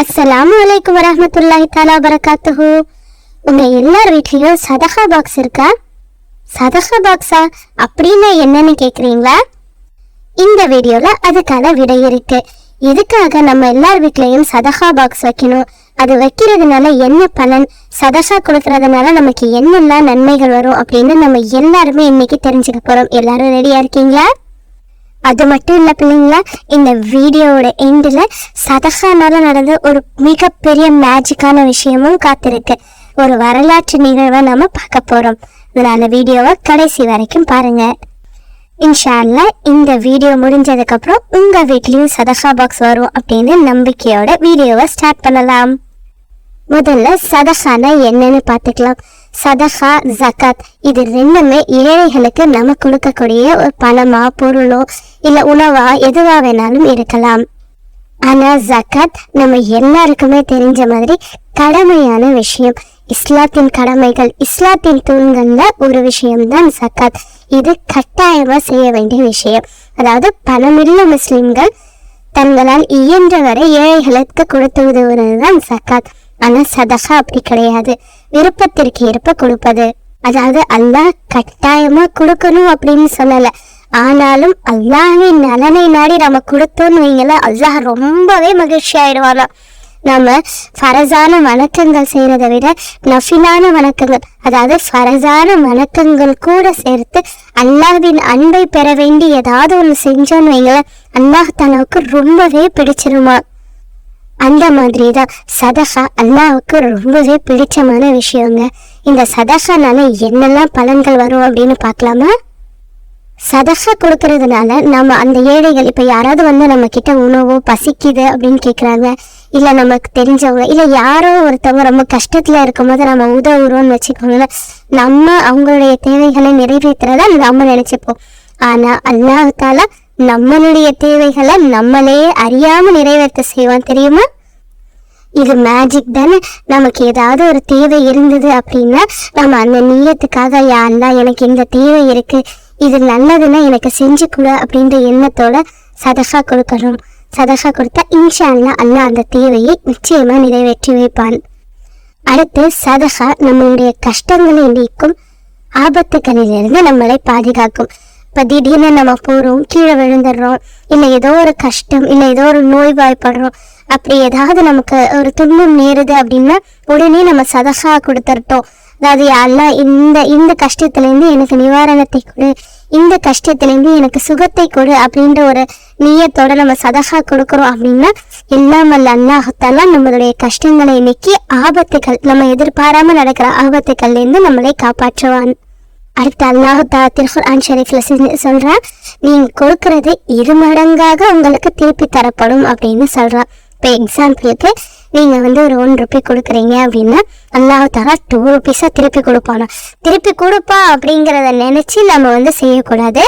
அஸ்ஸலாமு அலைக்கும் வரமத்துல்லாஹி தாலா வரகாத்துஹு உங்க எல்லார் வீட்லயும் சதகா பாக்ஸ் இருக்கா? சதகா பாக்ஸா அப்படின்னு என்னன்னு கேக்குறீங்களா? இந்த வீடியோல அதுக்கான விடை இருக்கு. எதுக்காக நம்ம எல்லார் வீட்லயும் சதகா பாக்ஸ் வைக்கணும்? அது வைக்கிறதுனால என்ன பலன்? சதகா கொடுக்கறதுனால நமக்கு என்னெல்லாம் நன்மைகள் வரும் அப்படின்னு நம்ம எல்லாருமே இன்னைக்கு தெரிஞ்சுக்க போறோம். எல்லாரும் ரெடியா இருக்கீங்களா? அது மட்டும் இல்ல பிள்ளைங்களா இந்த வீடியோவோட எண்டில் சதகானால நடந்த ஒரு மிகப்பெரிய மேஜிக்கான விஷயமும் காத்திருக்கு. ஒரு வரலாற்று நிகழ்வை நாம பார்க்க போறோம். இதனால வீடியோவை கடைசி வரைக்கும் பாருங்க. இன்ஷா அல்லாஹ் இந்த வீடியோ முடிஞ்சதுக்கு அப்புறம் உங்க வீட்லயும் சதகா பாக்ஸ் வரும் அப்படின்னு நம்பிக்கையோட வீடியோவை ஸ்டார்ட் பண்ணலாம். முதல்ல சதகானா என்னன்னு பார்த்துக்கலாம். சதகா ஜகாத் இது ரெண்டுமே ஏழைகளுக்கு நம்ம கொடுக்கக்கூடிய ஒரு பணமா பொருளோ இல்ல உணவா எதுவா வேணாலும் இருக்கலாம். ஆனா ஜகாத் நம்ம எல்லாருக்குமே தெரிஞ்ச மாதிரி கடமையான விஷயம். இஸ்லாத்தின் கடமைகள் இஸ்லாத்தின் தூண்கள்ல ஒரு விஷயம்தான் ஜகாத் இது கட்டாயமா செய்ய வேண்டிய விஷயம். அதாவது பணமில்ல முஸ்லிம்கள் தங்களால் இயன்றவரை ஏழைகளுக்கு கொடுத்து உதவுவதுதான் சக்காத் ஆனா சதகா அப்படி கிடையாது. விருப்பத்திற்கு ஏற்ப கொடுப்பது. அதாவது அல்லாஹ் கட்டாயமா கொடுக்கணும் அப்படின்னு சொல்லல. ஆனாலும் அல்லாஹின் நலனை நாடி நம்ம கொடுத்தோம்னு வைங்கள அல்லாஹ் ரொம்பவே மகிழ்ச்சி ஆயிடுவாராம் நம்ம ஃபரஸான வணக்கங்கள் செய்கிறத விட நஃபிலான வணக்கங்கள் அதாவது ஃபரஸான வணக்கங்கள் கூட சேர்த்து அல்லாஹ்வின் அன்பை பெற வேண்டி ஏதாவது ஒன்று செஞ்சோன்னு வைங்களேன் அல்லாஹ் தனவுக்கு ரொம்பவே பிடிச்சிருமா? அந்த மாதிரி தான் சதகா அல்லாவுக்கு ரொம்பவே பிடிச்சமான விஷயங்க. இந்த சதகானால என்னெல்லாம் பலன்கள் வரும் அப்படின்னு பார்க்கலாமா? சதகா கொடுக்கறதுனால நம்ம அந்த ஏழைகள் இப்ப யாராவது வந்து நம்ம கிட்ட உணவோ பசிக்குது அப்படின்னு கேக்குறாங்க இல்ல நமக்கு தெரிஞ்சவங்க இல்ல யாரோ ஒருத்தவங்க ரொம்ப கஷ்டத்துல இருக்கும்போது நம்ம உதவுறோம்னு வச்சுக்கோங்களேன் நம்ம அவங்களுடைய தேவைகளை நிறைவேற்றுறதா நம்ம நினைச்சுப்போம். ஆனா அல்லாஹால நம்மளுடைய தேவைகளை நம்மளே அறியாம நிறைவேற்ற செய்வான் தெரியுமா? இது மேஜிக் தானே. நமக்கு ஏதாவது ஒரு தேவை இருந்தது அப்படின்னா நம்ம அந்த நீயத்துக்காக யா எனக்கு இந்த தேவை இருக்கு இது நல்லதுன்னா எனக்கு செஞ்சு கொடு அப்படின்ற எண்ணத்தோட சதகா கொடுக்கணும். சதகா கொடுத்தா இன்ஷா அல்லா அல்லாஹ் அந்த தேவையை நிச்சயமா நிறைவேற்றி வைப்பான். அடுத்து சதகா நம்மளுடைய கஷ்டங்களை நீக்கும் ஆபத்துக்களிலிருந்து நம்மளை பாதுகாக்கும். இப்போ திடீர்னு நம்ம போகிறோம் கீழே விழுந்துடுறோம் இல்லை ஏதோ ஒரு கஷ்டம் இல்லை ஏதோ ஒரு நோய் வாய்ப்படுறோம் அப்படி ஏதாவது நமக்கு ஒரு துன்பம் நேருது அப்படின்னா உடனே நம்ம சதகா கொடுத்துருட்டோம் அதாவது எல்லாம் இந்த இந்த கஷ்டத்துலேருந்து எனக்கு நிவாரணத்தை கொடு இந்த கஷ்டத்துலேருந்து எனக்கு சுகத்தை கொடு அப்படின்ற ஒரு நீயத்தோட நம்ம சதகா கொடுக்குறோம் அப்படின்னா எல்லாம் வல்ல அல்லாஹத்தாலாம் நம்மளுடைய கஷ்டங்களை நீக்கி ஆபத்துகள் நம்ம எதிர்பாராம நடக்கிற ஆபத்துக்கள்லேருந்து நம்மளை காப்பாற்றுவான். அடுத்து அல்லாஹுத்தா தா திருக்குர்ஆன் ஷரீஃப்ல சொல்றா நீங்க கொடுக்கறது இரு மடங்காக உங்களுக்கு திருப்பி தரப்படும் அப்படின்னு சொல்றான் இப்போ எக்ஸாம்பிளுக்கு நீங்க வந்து ஒரு ஒன் ருபி கொடுக்குறீங்க அப்படின்னா அல்லாஹு தாலா டூ ருபீஸா திருப்பி கொடுப்பானா. திருப்பி கொடுப்பா அப்படிங்கிறத நினைச்சு நம்ம வந்து செய்யக்கூடாது.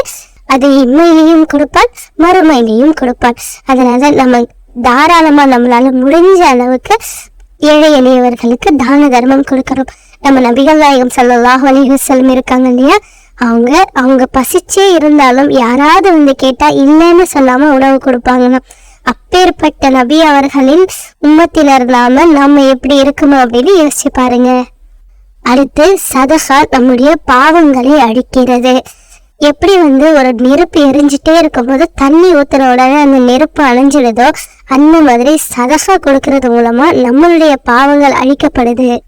அது இம்மையிலையும் கொடுப்பான் மறுமையிலையும் கொடுப்பான். அதனால நம்ம தாராளமா நம்மளால முடிஞ்ச அளவுக்கு ஏழை எளியவர்களுக்கு தான தர்மம் கொடுக்கறோம். நம்ம நபிகள் நாயகம் ஸல்லல்லாஹு அலிஹசலம் இருக்காங்க இல்லையா? அவங்க அவங்க பசிச்சே இருந்தாலும் யாராவது வந்து கேட்டா இல்லைன்னு சொல்லாம உணவு கொடுப்பாங்கன்னா அப்பேற்பட்ட நபி அவர்களின் உம்மத்தினர்களாம நம்ம எப்படி இருக்கணும் அப்படின்னு யோசிச்சு பாருங்க. அடுத்து சதகா நம்முடைய பாவங்களை அழிக்கிறது. எப்படி வந்து ஒரு நெருப்பு எரிஞ்சிட்டே இருக்கும்போது தண்ணி ஊத்துற உடனே அந்த நெருப்பு அணைஞ்சிடுதோ அந்த மாதிரி சதகா கொடுக்கறது மூலமா நம்மளுடைய பாவங்கள் அழிக்கப்படுது.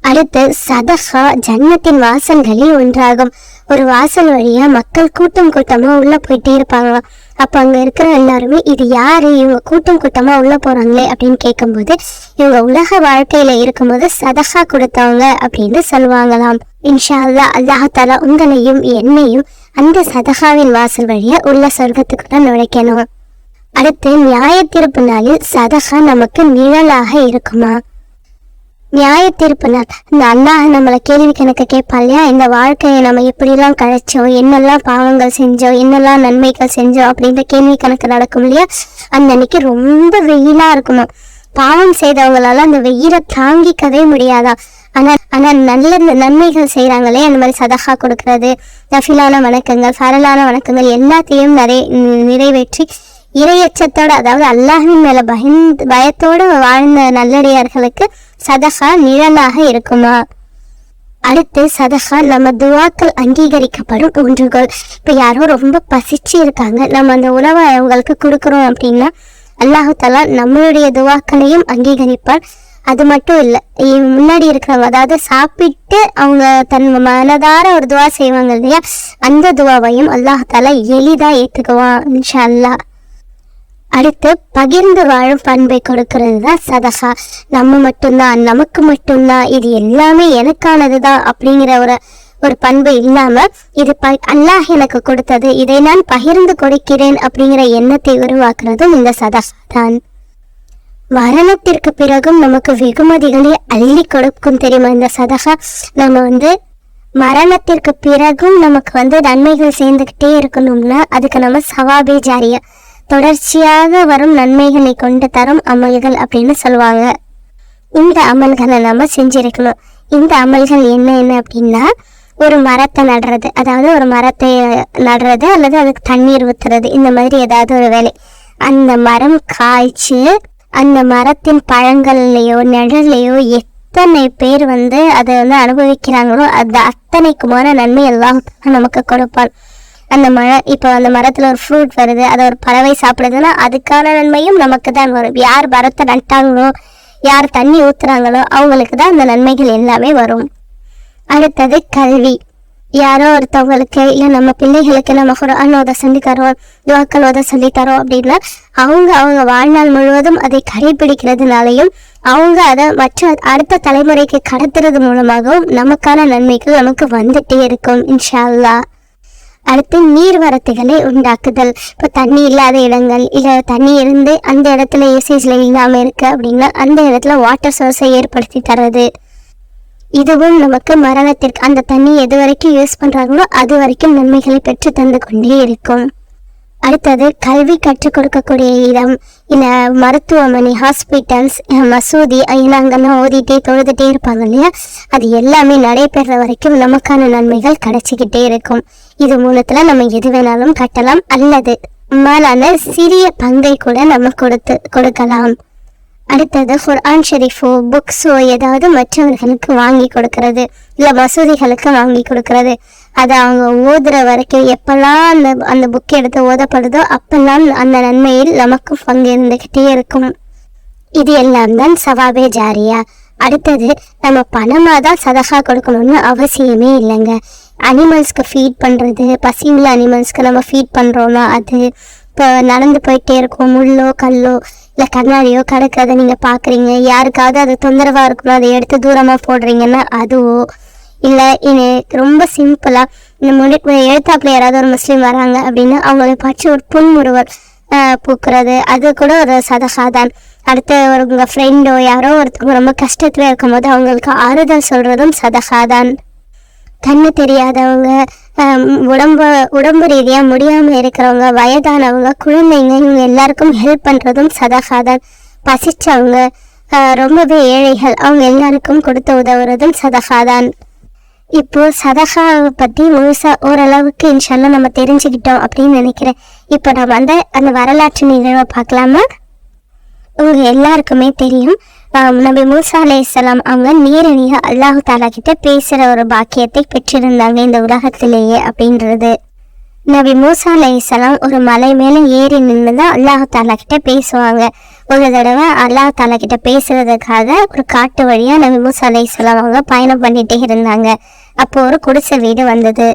அடுத்து சதகா ஜன்னத்தின் வாசல்களில் ஒன்றாகும். ஒரு வாசல் வழியா மக்கள் கூட்டம் கூட்டமா உள்ள போயிட்டே இருப்பாங்க அப்ப அங்க இருக்கிற எல்லாருமே இது யாரு? இவங்க கூட்டம் கூட்டமா உள்ள போறாங்களே அப்படின்னு கேட்கும்போது இவங்க உலக வாழ்க்கையில இருக்கும்போது சதகா கொடுத்தவங்க அப்படின்னு சொல்லுவாங்களாம். இன்ஷா அல்லாஹ் அல்லாஹால உங்களையும் என்னையும் அந்த சதகாவின் வாசல் வழியா உள்ள சொர்க்கத்துக்குள்ள நுழைக்கணும். அடுத்து நியாய தீர்ப்பு நாளில் சதகா நமக்கு நிழலாக இருக்குமா? நியாய தீர்ப்பு நாள் இந்த அல்லாஹ் நம்மளை கேள்வி கணக்கு கேட்பா இல்லையா இந்த வாழ்க்கையை நம்ம எப்படிலாம் கழிச்சோம்? என்னெல்லாம் பாவங்கள் செஞ்சோம்? என்னெல்லாம் நன்மைகள் செஞ்சோம்? அப்படின்ற கேள்வி கணக்கு நடக்கும் இல்லையா? அந்த அன்னைக்கு ரொம்ப வெயிலா இருக்குமா? பாவம் செய்தவங்களால அந்த வெயிலை தாங்கிக்கவே முடியாதா? ஆனா ஆனா நல்ல நன்மைகள் செய்யறாங்களே அந்த மாதிரி சதகா கொடுக்கறது நஃபிலான வணக்கங்கள் சரலான வணக்கங்கள் எல்லாத்தையும் நிறை நிறைவேற்றி இரையச்சத்தோட அதாவது அல்லாஹின் மேல பயந்து பயத்தோட வாழ்ந்த நல்லடியார்களுக்கு சதகா நிழலாக இருக்குமா? அடுத்து சதகா நம்ம துவாக்கள் அங்கீகரிக்கப்படும் ஒன்றுகள். இப்போ யாரோ ரொம்ப பசிச்சு இருக்காங்க. நம்ம அந்த உணவை அவங்களுக்கு கொடுக்குறோம் அப்படின்னா அல்லாஹு தலா நம்மளுடைய துவாக்களையும் அங்கீகரிப்பார் அது மட்டும் இல்லை முன்னாடி இருக்கிறவங்க அதாவது சாப்பிட்டு அவங்க தன் மனதார ஒரு துவா செய்வாங்க இல்லையா? அந்த துவாவையும் அல்லாஹ் எளிதாக ஏற்றுக்குவான் இன்ஷா அல்லாஹ். அடுத்து பகிர்ந்து வாழும் பண்பை கொடுக்கிறது தான் சதகா. நம்ம மட்டும்தான் நமக்கு மட்டும்தான் இது எல்லாமே எனக்கானது தான் அப்படிங்கிற ஒரு ஒரு பண்பு இல்லாம இது ப அல்லாஹ் எனக்கு கொடுத்தது இதை நான் பகிர்ந்து கொடுக்கிறேன் அப்படிங்கிற எண்ணத்தை உருவாக்குறதும் இந்த சதகா தான் மரணத்திற்கு பிறகும் நமக்கு வெகுமதிகளை அள்ளி கொடுக்கும் தெரியுமா இந்த சதகா? நம்ம வந்து மரணத்திற்கு பிறகும் நமக்கு வந்து நன்மைகள் சேர்ந்துக்கிட்டே இருக்கணும்னா அதுக்கு நம்ம சவாபே ஜாரியா. தொடர்ச்சியாக வரும் நன்மைகளை கொண்டு தரும் அமல்கள் அப்படின்னு சொல்லுவாங்க. இந்த அமல்களை நம்ம செஞ்சிருக்கணும். இந்த அமல்கள் என்ன என்ன அப்படின்னா ஒரு மரத்தை நடுறது. அதாவது ஒரு மரத்தை நடுறது அல்லது அதுக்கு தண்ணீர் ஊத்துறது. இந்த மாதிரி ஏதாவது ஒரு வேலை. அந்த மரம் காய்ச்சி அந்த மரத்தின் பழங்கள்லையோ நிழல்லையோ எத்தனை பேர் வந்து அதை வந்து அனுபவிக்கிறாங்களோ அது அத்தனைக்குமான நன்மை எல்லாம் நமக்கு கொடுப்பான். அந்த மழை இப்போ அந்த மரத்தில் ஒரு ஃப்ரூட் வருது அதை ஒரு பறவை சாப்பிடுதுன்னா அதுக்கான நன்மையும் நமக்கு தான் வரும். யார் மரத்தை நட்டாங்களோ யார் தண்ணி ஊத்துறாங்களோ அவங்களுக்கு தான் அந்த நன்மைகள் எல்லாமே வரும். அடுத்தது கல்வி. யாரோ ஒருத்தவங்களுக்கு இல்லை நம்ம பிள்ளைகளுக்கு நம்ம குரான் ஓத சொல்லி தரோம் துவாக்கள் ஓத சொல்லி தரோம் அப்படின்னா அவங்க அவங்க வாழ்நாள் முழுவதும் அதை கடைபிடிக்கிறதுனாலையும் அவங்க அதை மற்ற அடுத்த தலைமுறைக்கு கடத்துறது மூலமாகவும் நமக்கான நன்மைகள் நமக்கு வந்துட்டே இருக்கும் இன்ஷா அல்லா அடுத்து நீர்வரத்துகளை உண்டாக்குதல். இப்போ தண்ணி இல்லாத இடங்கள் இல்லை தண்ணி இருந்து அந்த இடத்துல யூசேஜில் இல்லாமல் இருக்கு அப்படின்னா அந்த இடத்துல வாட்டர் சோர்ஸை ஏற்படுத்தி தர்றது. இதுவும் நமக்கு மரணத்திற்கு அந்த தண்ணி எது வரைக்கும் யூஸ் பண்ணுறாங்களோ அது வரைக்கும் நன்மைகளை பெற்று தந்து கொண்டே இருக்கும். அடுத்தது கல்வி கற்றுக் கொடுக்கக்கூடிய இடம். இல்லை மருத்துவமனை ஹாஸ்பிட்டல்ஸ் மசூதி அங்கெல்லாம் ஓதிட்டே தொழுதுட்டே இருப்பாங்க இல்லையா? அது எல்லாமே நடைபெற வரைக்கும் நமக்கான நன்மைகள் கிடைச்சிக்கிட்டே இருக்கும். இது மூலத்துல நம்ம எது வேணாலும் கட்டலாம். அல்லது மேலான சிறிய பங்கை கூட நம்ம கொடுத்து கொடுக்கலாம். அடுத்தது குர்ஆன் ஷெரீஃபோ புக்ஸோ ஏதாவது மற்றவர்களுக்கு வாங்கி கொடுக்கறது. இல்லை மசூதிகளுக்கு வாங்கி கொடுக்கறது. அதை அவங்க ஓதுற வரைக்கும் எப்பெல்லாம் அந்த அந்த புக் எடுத்து ஓதப்படுதோ அப்பெல்லாம் அந்த நன்மையில் நமக்கு பங்கு இருந்துக்கிட்டே இருக்கும். இது எல்லாம் தான் சவாபே ஜாரியா. அடுத்தது நம்ம பணமாக தான் சதகா கொடுக்கணும்னு அவசியமே இல்லைங்க. அனிமல்ஸ்க்கு ஃபீட் பண்ணுறது பசியுள்ள அனிமல்ஸ்க்கு நம்ம ஃபீட் பண்ணுறோம்னா அது இப்போ நடந்து போயிட்டே இருக்கும். முள்ளோ கல்லோ இல்லை கண்ணாடியோ கிடக்கிறத நீங்கள் பார்க்குறீங்க. யாருக்காவது அது தொந்தரவாக இருக்கணும் அதை எடுத்து தூரமாக போடுறீங்கன்னா அதுவோ இல்லை இனி ரொம்ப சிம்பிளாக இந்த முடி எழுத்தாப்புல யாராவது ஒரு முஸ்லீம் வராங்க அப்படின்னா அவங்களை பச்சை ஒரு புன்முறுவல் பூக்குறது. அது கூட ஒரு சதகா தான் அடுத்து ஒரு உங்கள் ஃப்ரெண்டோ யாரோ ஒருத்தவங்க ரொம்ப கஷ்டத்தில் இருக்கும்போது அவங்களுக்கு ஆறுதல் சொல்கிறதும் சதகா தான் கண்ணு தெரியாதவங்க உடம்பு உடம்பு ரீதியாக முடியாமல் இருக்கிறவங்க வயதானவங்க குழந்தைங்க இவங்க எல்லாருக்கும் ஹெல்ப் பண்ணுறதும் சதகாதான். பசிச்சவங்க ரொம்பவே ஏழைகள். அவங்க எல்லாருக்கும் கொடுத்து உதவுறதும் சதகாதான். இப்போ சதகாவை பற்றி முழுசா ஓரளவுக்கு இன்ஷால்லாம் நம்ம தெரிஞ்சுக்கிட்டோம் அப்படின்னு நினைக்கிறேன். இப்போ நம்ம அந்த அந்த வரலாற்று நிகழ்வை பார்க்கலாமா? உங்க எல்லாருக்குமே தெரியும். நபி மூசா அலே இஸ்லாம் அவங்க நேரடியாக அல்லாஹு தாலா கிட்ட பேசுகிற ஒரு பாக்கியத்தை பெற்றிருந்தாங்க இந்த உலகத்திலேயே அப்படின்றது. நபி மூசா அலே ஒரு மலை மேலே ஏறி நின்று தான் அல்லாஹு தாலா கிட்ட பேசுவாங்க. ஒரு தடவை அல்லாஹ் தாலா கிட்ட பேசுறதுக்காக ஒரு காட்டு வழியாக நபி மூசா அலே அவங்க பயணம் பண்ணிட்டே இருந்தாங்க. அப்போ ஒரு குடிசை வீடு வந்தது.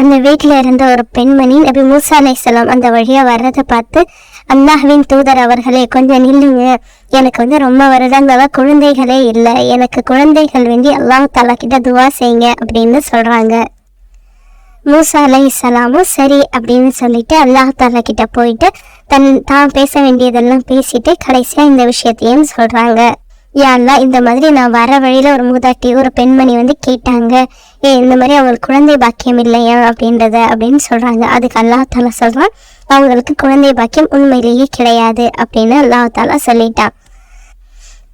அந்த வீட்டில் இருந்த ஒரு பெண்மணி நபி மூசா அலை அந்த வழியாக வர்றதை பார்த்து அல்லாஹ்வின் தூதர் அவர்களே கொஞ்சம் நில்லுங்க. எனக்கு வந்து ரொம்ப வருடங்களா குழந்தைகளே இல்லை. எனக்கு குழந்தைகள் வேண்டி அல்லாஹ் தாலா கிட்ட துவா செய்யுங்க அப்படின்னு சொல்கிறாங்க மூசா அலை இஸ்லாமும் சரி அப்படின்னு சொல்லிட்டு அல்லாஹ் தாலா கிட்ட போயிட்டு தன் தான் பேச வேண்டியதெல்லாம் பேசிட்டு கடைசியாக இந்த விஷயத்தையும் சொல்கிறாங்க யாரெல்லாம் இந்த மாதிரி நான் வர வழியில் ஒரு மூதாட்டி ஒரு பெண்மணி வந்து கேட்டாங்க. ஏ இந்த மாதிரி அவங்களுக்கு குழந்தை பாக்கியம் இல்லையா அப்படின்றத அப்படின்னு சொல்கிறாங்க அதுக்கு அல்லாஹால சொல்கிறான் அவங்களுக்கு குழந்தை பாக்கியம் உண்மையிலேயே கிடையாது அப்படின்னு அல்லாஹால சொல்லிட்டான்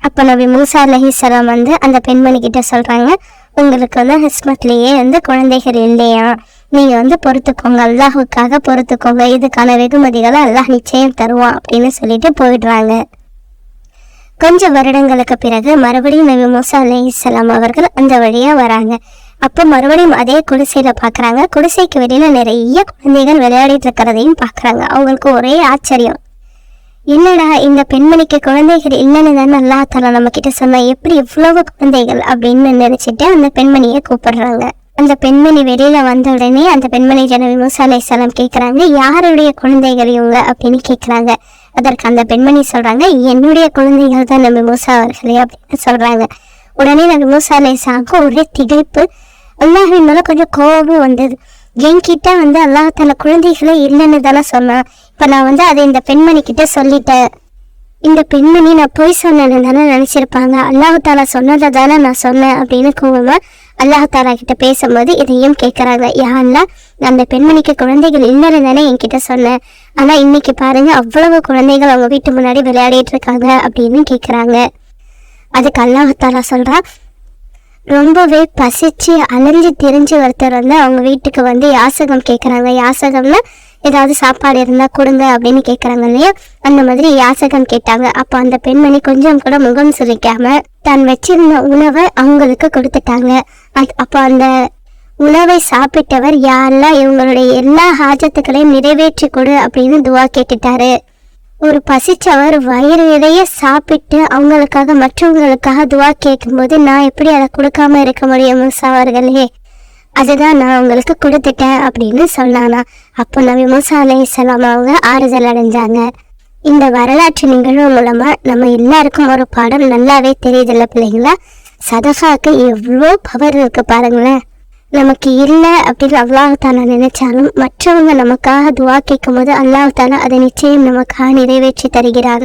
அப்போ நபி மூசா அலஹிஸ்லாம் வந்து அந்த பெண்மணி கிட்ட சொல்கிறாங்க உங்களுக்கு வந்து ஹிஸ்மத்லேயே வந்து குழந்தைகள் இல்லையா? நீங்க வந்து பொறுத்துக்கோங்க. அல்லாஹுக்காக பொறுத்துக்கோங்க. இதுக்கான வெகுமதிகளை அல்லாஹ் நிச்சயம் தருவான் அப்படின்னு சொல்லிட்டு போயிடுறாங்க. கொஞ்சம் வருடங்களுக்கு பிறகு மறுபடியும் நபி மூசா அலைஹிஸ்ஸலாம் அவர்கள் அந்த வழியா வராங்க. அப்போ மறுபடியும் அதே குடிசையில பாக்குறாங்க. குடிசைக்கு வெளியில நிறைய குழந்தைகள் விளையாடிட்டு இருக்கிறதையும் பாக்குறாங்க. அவங்களுக்கு ஒரே ஆச்சரியம். என்னடா இந்த பெண்மணிக்கு குழந்தைகள் இல்லைன்னு தானே அல்லா தலா நம்ம கிட்ட சொன்னா எப்படி இவ்வளவு குழந்தைகள் அப்படின்னு நினைச்சிட்டு அந்த பெண்மணியை கூப்பிடுறாங்க. அந்த பெண்மணி வெளியில வந்த உடனே அந்த பெண்மணி ஜனவி மூசா அலைஹிஸ்ஸலாம் கேக்குறாங்க. யாருடைய குழந்தைகள் இவங்க அப்படின்னு கேட்குறாங்க அதற்கு அந்த பெண்மணி சொல்றாங்க என்னுடைய குழந்தைகள் தான் நம்பி மூசா அவர்களே அப்படின்னு சொல்றாங்க. உடனே நம்பி மூசா அலைஹிஸ்ஸலாமுக்கு ஒரே திகைப்பு. அல்லாஹின் மேல கொஞ்சம் கோபம் வந்தது. என்கிட்ட வந்து அல்லாஹ் தன குழந்தைகளே இல்லைன்னு தானே சொன்னான் இப்ப நான் வந்து அதை இந்த பெண்மணி கிட்ட சொல்லிட்டேன். இந்த பெண்மணி நான் பொய் சொன்னேன்னு தானே நினைச்சிருப்பாங்க. அல்லாஹ் தாலா சொன்னதை தானே நான் சொன்னேன் அப்படின்னு கோவமா. அல்லாஹதாரா கிட்ட பேசும்போது இதையும் கேட்கறாங்க யாருன்னா அந்த பெண்மணிக்கு குழந்தைகள் இல்லைன்னு தானே என்கிட்ட சொன்னேன் ஆனா இன்னைக்கு பாருங்க அவ்வளவு குழந்தைகள் அவங்க வீட்டு முன்னாடி விளையாடிட்டு இருக்காங்க அப்படின்னு கேட்கறாங்க அதுக்கு அல்லாஹ் தாலா சொல்றா ரொம்பவே பசிச்சு அலைஞ்சு திரிஞ்சு ஒருத்தர் வந்து அவங்க வீட்டுக்கு வந்து யாசகம் கேட்குறாங்க யாசகம்னா ஏதாவது சாப்பாடு இருந்தா கொடுங்க அப்படின்னு கேட்குறாங்க இல்லையா? அந்த மாதிரி யாசகம் கேட்டாங்க. அப்போ அந்த பெண்மணி கொஞ்சம் கூட முகம் சுரிக்காம தான் வச்சிருந்த உணவை அவங்களுக்கு கொடுத்துட்டாங்க. அது அப்போ அந்த உணவை சாப்பிட்டவர் யாரெல்லாம்? இவங்களுடைய எல்லா ஹாஜத்துக்களையும் நிறைவேற்றி கொடு அப்படின்னு துவா கேட்டுட்டாரு. ஒரு பசிச்சவர் வயிறு நிறைய சாப்பிட்டு அவங்களுக்காக மற்றவங்களுக்காக துவா கேட்கும்போது நான் எப்படி அதை கொடுக்காம இருக்க முடியும் மூசா அவர்களே? அதுதான் நான் உங்களுக்கு கொடுத்துட்டேன் அப்படின்னு சொன்னானா. அப்போ நபி மூசா அலைஹிஸ்ஸலாம் அவங்க ஆறுதல் அடைஞ்சாங்க. இந்த வரலாற்று நிகழ்வு மூலமா நம்ம எல்லாருக்கும் ஒரு பாடம் நல்லாவே தெரியுதுல்ல பிள்ளைங்களா? சதகாக்கு எவ்வளோ பவர் இருக்கு பாருங்களேன். நமக்கு இல்லை அப்படின்னு அல்லாஹத்தானா நினைச்சாலும் மற்றவங்க நமக்காக துவா கேட்கும் போது அல்லாஹத்தானா அதை நிச்சயம் நமக்காக நிறைவேற்றி தருகிறார்.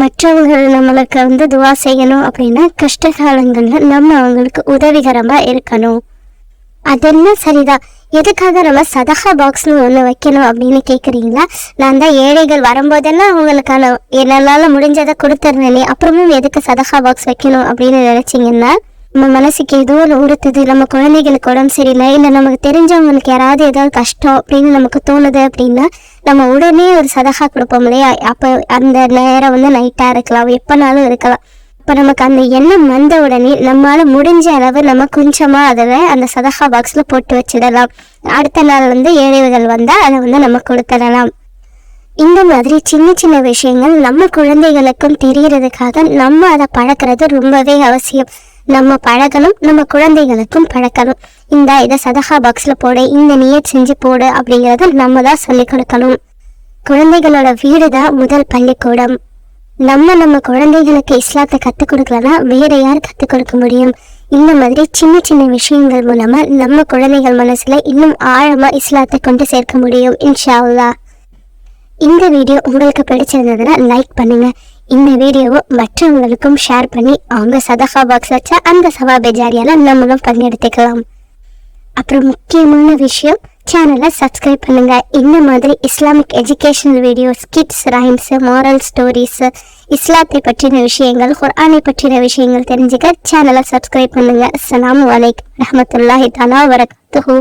மற்றவங்க நம்மளுக்கு வந்து துவா செய்யணும் அப்படின்னா கஷ்ட காலங்களில் நம்ம அவங்களுக்கு உதவிகரமாக இருக்கணும். அதெல்லாம் சரிதான்? எதுக்காக நம்ம சதகா பாக்ஸ்னு ஒன்று வைக்கணும் அப்படின்னு கேட்குறீங்களா நான் தான் ஏழைகள் வரும்போதெல்லாம் அவங்களுக்கான என்னால் முடிஞ்சதை கொடுத்துருந்தேனே அப்புறமும் எதுக்கு சதகா பாக்ஸ் வைக்கணும் அப்படின்னு நினச்சிங்கன்னா நம்ம மனசுக்கு ஏதோ ஒரு உறுத்துது நம்ம குழந்தைகளுக்கு உடம்பு சரியில்லை இல்லை நமக்கு தெரிஞ்சவங்களுக்கு யாராவது ஏதாவது கஷ்டம் அப்படின்னு நமக்கு தோணுது அப்படின்னா நம்ம உடனே ஒரு சதகா கொடுப்போம் இல்லையா? அப்போ அந்த நேரம் வந்து நைட்டாக இருக்கலாம் எப்போனாலும் இருக்கலாம். இப்போ நமக்கு அந்த எண்ணம் வந்த உடனே நம்மளால முடிஞ்ச அளவு நம்ம கொஞ்சமாக அதில் அந்த சதகா பாக்ஸில் போட்டு வச்சிடலாம். அடுத்த நாள் வந்து ஏழைகள் வந்தால் அதை வந்து நம்ம கொடுத்துடலாம். இந்த மாதிரி சின்ன சின்ன விஷயங்கள் நம்ம குழந்தைகளுக்கும் தெரியறதுக்காக நம்ம அதை பழக்கிறது ரொம்பவே அவசியம். நம்ம பழகணும் நம்ம குழந்தைகளுக்கும் பழக்கணும் இந்த இதை சதகா பாக்ஸில் போடு இந்த நியத் செஞ்சு போடு அப்படிங்கிறத நம்ம தான் சொல்லிக் கொடுக்கணும். குழந்தைகளோட வீடு தான் முதல் பள்ளிக்கூடம். நம்ம நம்ம குழந்தைகளுக்கு இஸ்லாத்தை கற்றுக் கொடுக்கலனா வேற யார் கற்றுக் கொடுக்க முடியும்? இந்த மாதிரி சின்ன சின்ன விஷயங்கள் மூலமா நம்ம குழந்தைகள் மனசுல இன்னும் ஆழமா இஸ்லாத்தை கொண்டு சேர்க்க முடியும் இன்ஷா இந்த வீடியோ உங்களுக்கு பிடிச்சிருந்ததுன்னா லைக் பண்ணுங்க. இந்த வீடியோவை மற்றவங்களுக்கும் ஷேர் பண்ணி அவங்க சதஃபா பாக்ஸ் வச்சா அந்த சவா பெஜாரியால நம்மளும் பங்கெடுத்துக்கலாம். அப்புறம் முக்கியமான விஷயம் சேனலை சப்ஸ்கிரைப் பண்ணுங்க. இந்த மாதிரி Islamic educational videos kids rhymes moral stories இஸ்லாத்தை பற்றின விஷயங்கள் குர்ஆனை பற்றின விஷயங்கள் தெரிஞ்சுக்க சேனலை சப்ஸ்கிரைப் பண்ணுங்க. அஸ்லாம் வலைக் ரஹமத்துல்லாஹி தலா வரகத்துஹூ